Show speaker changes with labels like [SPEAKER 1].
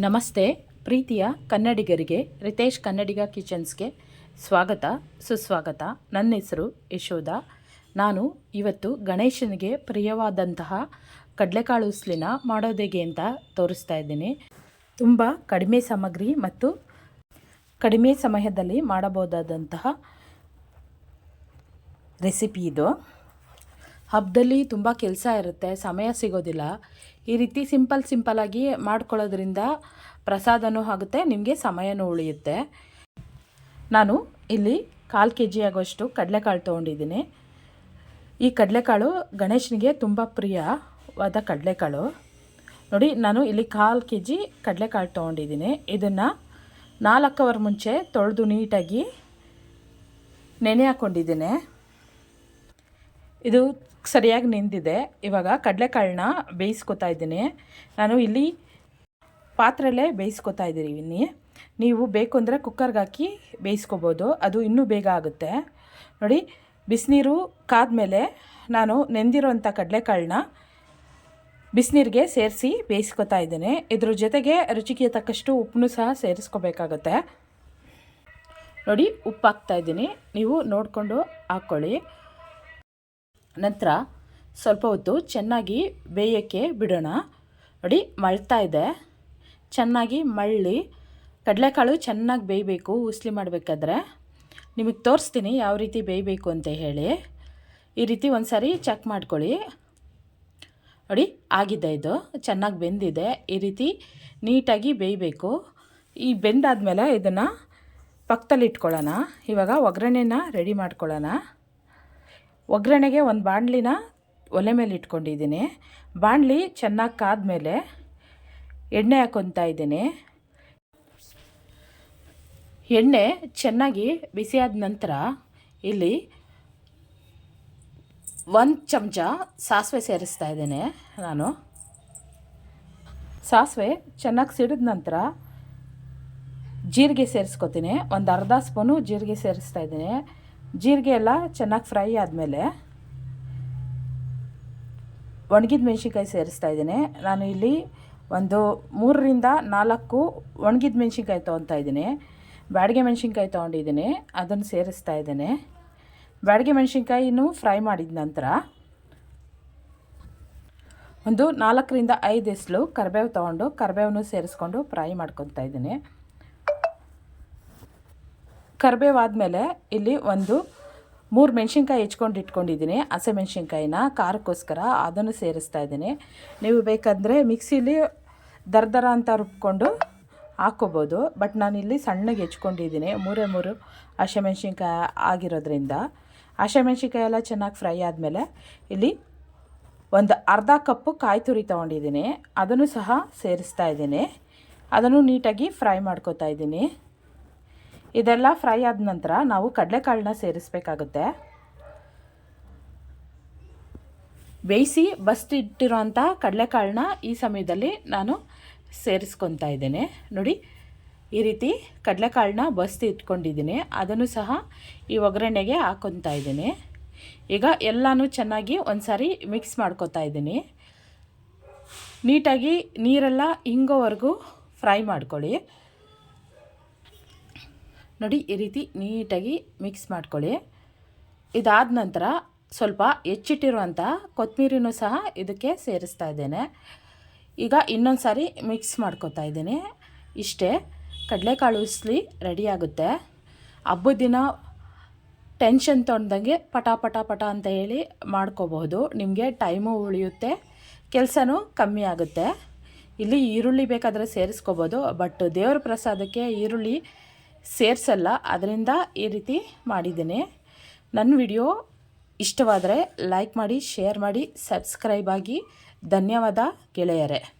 [SPEAKER 1] ನಮಸ್ತೆ, ಪ್ರೀತಿಯ ಕನ್ನಡಿಗರಿಗೆ, ರಿತೇಶ್ ಕನ್ನಡಿಗ ಕಿಚನ್ಸ್ಗೆ ಸ್ವಾಗತ, ಸುಸ್ವಾಗತ. ನನ್ನ ಹೆಸರು ಯಶೋಧ. ನಾನು ಇವತ್ತು ಗಣೇಶನಿಗೆ ಪ್ರಿಯವಾದಂತಹ ಕಡಲೆಕಾಳು ಉಸ್ಲಿನ ಮಾಡೋದೇಗೆ ಅಂತ ತೋರಿಸ್ತಾ ಇದ್ದೀನಿ. ತುಂಬ ಕಡಿಮೆ ಸಾಮಗ್ರಿ ಮತ್ತು ಕಡಿಮೆ ಸಮಯದಲ್ಲಿ ಮಾಡಬಹುದಾದಂತಹ ರೆಸಿಪಿ ಇದು. ಹಬ್ಬದಲ್ಲಿ ತುಂಬ ಕೆಲಸ ಇರುತ್ತೆ, ಸಮಯ ಸಿಗೋದಿಲ್ಲ. ಈ ರೀತಿ ಸಿಂಪಲ್ ಸಿಂಪಲಾಗಿ ಮಾಡ್ಕೊಳ್ಳೋದ್ರಿಂದ ಪ್ರಸಾದನೂ ಆಗುತ್ತೆ, ನಿಮಗೆ ಸಮಯನೂ ಉಳಿಯುತ್ತೆ. ನಾನು ಇಲ್ಲಿ ಕಾಲು ಕೆ ಜಿ ಆಗೋಷ್ಟು ಕಡಲೆಕಾಳು ತೊಗೊಂಡಿದ್ದೀನಿ. ಈ ಕಡಲೆಕಾಳು ಗಣೇಶನಿಗೆ ತುಂಬ ಪ್ರಿಯವಾದ ಕಡಲೆಕಾಳು. ನೋಡಿ, ನಾನು ಇಲ್ಲಿ ಕಾಲು ಕೆ ಜಿ ಕಡಲೆಕಾಳು ತೊಗೊಂಡಿದ್ದೀನಿ. ಇದನ್ನು ನಾಲ್ಕು ಅವರ್ ಮುಂಚೆ ತೊಳೆದು ನೀಟಾಗಿ ನೆನೆ ಹಾಕ್ಕೊಂಡಿದ್ದೀನಿ ಇದು ಸರಿಯಾಗಿ ನಿಂತಿದೆ. ಇವಾಗ ಕಡಲೆಕಾಳನ್ನ ಬೇಯಿಸ್ಕೊತಾ ಇದ್ದೀನಿ. ನಾನು ಇಲ್ಲಿ ಪಾತ್ರೆಯಲ್ಲೇ ಬೇಯಿಸ್ಕೊತಾ ಇದ್ದೀನಿ ನೀವು ಬೇಕು ಅಂದರೆ ಕುಕ್ಕರ್ಗೆ ಹಾಕಿ ಬೇಯಿಸ್ಕೋಬೋದು. ಅದು ಇನ್ನೂ ಬೇಗ ಆಗುತ್ತೆ. ನೋಡಿ, ಬಿಸಿನೀರು ಕಾದ್ಮೇಲೆ ನಾನು ನೆಂದಿರೋಂಥ ಕಡಲೆಕಾಳನ್ನ ಬಿಸಿನೀರಿಗೆ ಸೇರಿಸಿ ಬೇಯಿಸ್ಕೊತಾ ಇದ್ದೀನಿ. ಇದ್ರ ಜೊತೆಗೆ ರುಚಿಗೆ ತಕ್ಕಷ್ಟು ಉಪ್ಪನ್ನು ಸಹ ಸೇರಿಸ್ಕೋಬೇಕಾಗತ್ತೆ. ನೋಡಿ ಉಪ್ಪು ಹಾಕ್ತಾ ಇದ್ದೀನಿ. ನೀವು ನೋಡಿಕೊಂಡು ಹಾಕ್ಕೊಳ್ಳಿ. ನಂತರ ಸ್ವಲ್ಪ ಹೊತ್ತು ಚೆನ್ನಾಗಿ ಬೇಯೋಕ್ಕೆ ಬಿಡೋಣ. ನೋಡಿ, ಮಳ್ತಾ ಇದೆ. ಚೆನ್ನಾಗಿ ಮಳ್ಳಿ. ಕಡಲೆಕಾಳು ಚೆನ್ನಾಗಿ ಬೇಯಬೇಕು, ಉಸ್ಲಿ ಮಾಡಬೇಕಾದ್ರೆ. ನಿಮಗೆ ತೋರಿಸ್ತೀನಿ ಯಾವ ರೀತಿ ಬೇಯಬೇಕು ಅಂತ ಹೇಳಿ. ಈ ರೀತಿ ಒಂದು ಸಾರಿ ಚೆಕ್ ಮಾಡ್ಕೊಳ್ಳಿ. ನೋಡಿ, ಆಗಿದೆ ಇದು. ಚೆನ್ನಾಗಿ ಬೆಂದಿದೆ. ಈ ರೀತಿ ನೀಟಾಗಿ ಬೇಯಬೇಕು. ಈ ಬೆಂದಾದಮೇಲೆ ಇದನ್ನು ಪಕ್ಕದಲ್ಲಿ ಇಟ್ಕೊಳ್ಳೋಣ ಇವಾಗ ಒಗ್ಗರಣೆನ ರೆಡಿ ಮಾಡ್ಕೊಳ್ಳೋಣ. ಒಗ್ಗರಣೆಗೆ ಒಂದು ಬಾಣಲಿನ ಒಲೆ ಮೇಲೆ ಇಟ್ಕೊಂಡಿದ್ದೀನಿ. ಬಾಣಲಿ ಚೆನ್ನಾಗಿ ಕಾದ್ಮೇಲೆ ಎಣ್ಣೆ ಹಾಕ್ಕೊತಾ ಇದ್ದೀನಿ. ಎಣ್ಣೆ ಚೆನ್ನಾಗಿ ಬಿಸಿಯಾದ ನಂತರ ಇಲ್ಲಿ ಒಂದು ಚಮಚ ಸಾಸಿವೆ ಸೇರಿಸ್ತಾ ಇದ್ದೇನೆ ನಾನು. ಸಾಸಿವೆ ಚೆನ್ನಾಗಿ ಸಿಡಿದ ನಂತರ ಜೀರಿಗೆ ಸೇರಿಸ್ಕೊತೀನಿ. ಒಂದು ಅರ್ಧ ಸ್ಪೂನು ಜೀರಿಗೆ ಸೇರಿಸ್ತಾ ಇದ್ದೀನಿ. ಜೀರಿಗೆ ಎಲ್ಲ ಚೆನ್ನಾಗಿ ಫ್ರೈ ಆದಮೇಲೆ ಒಣಗಿದ ಮೆಣಸಿನ್ಕಾಯಿ ಸೇರಿಸ್ತಾ ಇದ್ದೀನಿ. ನಾನು ಇಲ್ಲಿ ಒಂದು ಮೂರರಿಂದ ನಾಲ್ಕು ಒಣಗಿದ ಮೆಣಸಿನ್ಕಾಯಿ ತೊಗೊತಾ ಇದ್ದೀನಿ. ಬ್ಯಾಡಿಗೆ ಮೆಣಸಿನ್ಕಾಯಿ ತೊಗೊಂಡಿದ್ದೀನಿ. ಅದನ್ನು ಸೇರಿಸ್ತಾ ಇದ್ದೇನೆ. ಬ್ಯಾಡಿಗೆ ಮೆಣಸಿನ್ಕಾಯಿನೂ ಫ್ರೈ ಮಾಡಿದ ನಂತರ ಒಂದು ನಾಲ್ಕರಿಂದ ಐದು ಎಸ್ಲು ಕರಿಬೇವು ತೊಗೊಂಡು ಕರಿಬೇವನ್ನು ಸೇರಿಸ್ಕೊಂಡು ಫ್ರೈ ಮಾಡ್ಕೊತಾ ಇದ್ದೀನಿ. ಕರಿಬೇವಾದಮೇಲೆ ಇಲ್ಲಿ ಒಂದು ಮೂರು ಮೆಣಸಿನ್ಕಾಯಿ ಹೆಚ್ಕೊಂಡು ಇಟ್ಕೊಂಡಿದ್ದೀನಿ ಹಸಿಮೆಣ್ಸಿನ್ಕಾಯಿನ ಖಾರಕ್ಕೋಸ್ಕರ ಅದನ್ನು ಸೇರಿಸ್ತಾ ಇದ್ದೀನಿ. ನೀವು ಬೇಕಂದರೆ ಮಿಕ್ಸಿಲಿ ದರ ದರ ಅಂತ ರುಬ್ಕೊಂಡು ಹಾಕ್ಕೋಬೋದು, ಬಟ್ ನಾನಿಲ್ಲಿ ಸಣ್ಣಗೆ ಹೆಚ್ಕೊಂಡಿದ್ದೀನಿ, ಮೂರೇ ಮೂರು ಹಸಿಮೆಣ್ಸಿನ್ಕಾಯಿ ಆಗಿರೋದ್ರಿಂದ. ಹಸಿಮೆಣ್ಸಿನ್ಕಾಯಿ ಎಲ್ಲ ಚೆನ್ನಾಗಿ ಫ್ರೈ ಆದಮೇಲೆ ಇಲ್ಲಿ ಒಂದು ಅರ್ಧ ಕಪ್ಪು ಕಾಯಿ ತುರಿ ತೊಗೊಂಡಿದ್ದೀನಿ, ಅದನ್ನು ಸಹ ಸೇರಿಸ್ತಾ ಇದ್ದೀನಿ. ಅದನ್ನು ನೀಟಾಗಿ ಫ್ರೈ ಮಾಡ್ಕೋತಾ ಇದ್ದೀನಿ. ಇದೆಲ್ಲ ಫ್ರೈ ಆದ ನಂತರ ನಾವು ಕಡಲೆಕಾಳನ್ನ ಸೇರಿಸಬೇಕಾಗುತ್ತೆ. ಬೇಯಿಸಿ ಬಸ್ತಿಟ್ಟಿರೋಂಥ ಕಡಲೆಕಾಳನ್ನ ಈ ಸಮಯದಲ್ಲಿ ನಾನು ಸೇರಿಸ್ಕೊತಾ ಇದ್ದೇನೆ. ನೋಡಿ, ಈ ರೀತಿ ಕಡಲೆಕಾಳನ್ನ ಬಸ್ತಿ ಇಟ್ಕೊಂಡಿದ್ದೀನಿ. ಅದನ್ನು ಸಹ ಈ ಒಗ್ಗರಣೆಗೆ ಹಾಕ್ಕೊತಾ ಇದ್ದೀನಿ. ಈಗ ಎಲ್ಲನೂ ಚೆನ್ನಾಗಿ ಒಂದು ಸಾರಿ ಮಿಕ್ಸ್ ಮಾಡ್ಕೊತಾ ಇದ್ದೀನಿ. ನೀಟಾಗಿ ನೀರೆಲ್ಲ ಹಿಂಗೋವರೆಗೂ ಫ್ರೈ ಮಾಡ್ಕೊಳ್ಳಿ. ನೋಡಿ, ಈ ರೀತಿ ನೀಟಾಗಿ ಮಿಕ್ಸ್ ಮಾಡ್ಕೊಳ್ಳಿ. ಇದಾದ ನಂತರ ಸ್ವಲ್ಪ ಹೆಚ್ಚಿಟ್ಟಿರುವಂಥ ಕೊತ್ತಂಬರಿನೂ ಸಹ ಇದಕ್ಕೆ ಸೇರಿಸ್ತಾ ಇದ್ದೇನೆ. ಈಗ ಇನ್ನೊಂದು ಸಾರಿ ಮಿಕ್ಸ್ ಮಾಡ್ಕೊತಾ ಇದ್ದೀನಿ. ಇಷ್ಟೇ, ಕಡಲೆಕಾಳು ಉಸ್ಲಿ ರೆಡಿ ಆಗುತ್ತೆ. ಹಬ್ಬದ ದಿನ ಟೆನ್ಷನ್ ತೊಗೊಂಡಂಗೆ ಪಟ ಪಟ ಪಟ ಅಂತ ಹೇಳಿ ಮಾಡ್ಕೋಬಹುದು. ನಿಮಗೆ ಟೈಮು ಉಳಿಯುತ್ತೆ, ಕೆಲಸನೂ ಕಮ್ಮಿ ಆಗುತ್ತೆ. ಇಲ್ಲಿ ಈರುಳ್ಳಿ ಬೇಕಾದರೆ ಸೇರಿಸ್ಕೋಬೋದು ಬಟ್ ದೇವ್ರ ಪ್ರಸಾದಕ್ಕೆ ಈರುಳ್ಳಿ ಸೇರಿಸಲ್ಲ, ಅದರಿಂದ ಈ ರೀತಿ ಮಾಡಿದ್ದೇನೆ. ನನ್ನ ವಿಡಿಯೋ ಇಷ್ಟವಾದರೆ ಲೈಕ್ ಮಾಡಿ, ಶೇರ್ ಮಾಡಿ, ಸಬ್ಸ್ಕ್ರೈಬ್ ಆಗಿ. ಧನ್ಯವಾದ ಗೆಳೆಯರೇ.